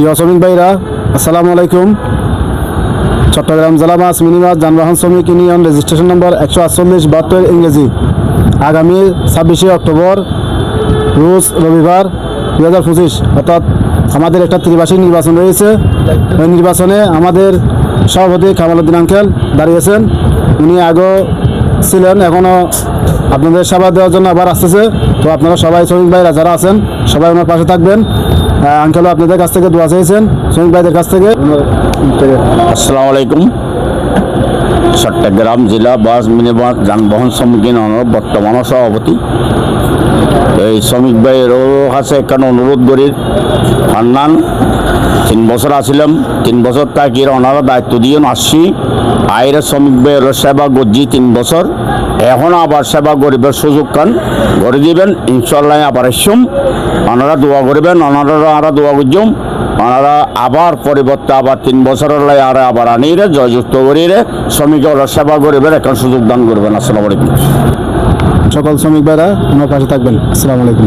প্রিয় শ্রমিক ভাইরা, আসসালামু আলাইকুম। চট্টগ্রাম জেলা মাছ মিনিমাস যানবাহন শ্রমিক ইউনিয়ন রেজিস্ট্রেশন নম্বর একশো আটচল্লিশ বাহাত্তর ইংরেজি। আগামী ছাব্বিশে অক্টোবর, রোজ রবিবার দু হাজার পঁচিশ, অর্থাৎ আমাদের একটা ত্রিবার্ষিক নির্বাচন রয়েছে। ওই নির্বাচনে আমাদের সভাপতি কামালুদ্দিন আঙ্কেল দাঁড়িয়েছেন উনি আগেও ছিলেন এখনও আপনাদের সেবা দেওয়ার জন্য আবার আসতেছে। তো আপনারা সবাই শ্রমিক ভাইরা যারা আছেন, সবাই ওনার পাশে থাকবেন। আঙ্কেলও আপনাদের কাছ থেকে দোয়া চেয়েছেন, শ্রমিক ভাইদের কাছ থেকে। আসসালামু আলাইকুম। চট্টগ্রাম জেলা বাস মিনিবাস যানবাহন সম্মুখীন বর্তমান সভাপতি। এই শ্রমিক ভাইয়েরও কাছে এখানে অনুরোধ করি? হান্নান, তিন বছর আসিলাম তিন বছর তাকে ওনারা দায়িত্ব দিয়ে আসছি। আয়ের শ্রমিক ভাইয়ের সেবা গজ্জি তিন বছর। এখন আবার সেবা গরিবের সুযোগ কান গড়ে দিবেন। ইনশাল্লাহ আবার এসম ওনারা দোয়া করবেন ওনারা আরা দোয়া করছম ওনারা আবার পরিবর্তে আবার তিন বছরের লাই আর আবার আনিয়ে জয়যুক্ত শ্রমিক ওরা সেবা করিবেন, এখন সুযোগ দান করবেন। আসসালামু আলাইকুম। সকল শ্রমিক ভাইরা আমার পাশে থাকবেন। আসসালামু আলাইকুম।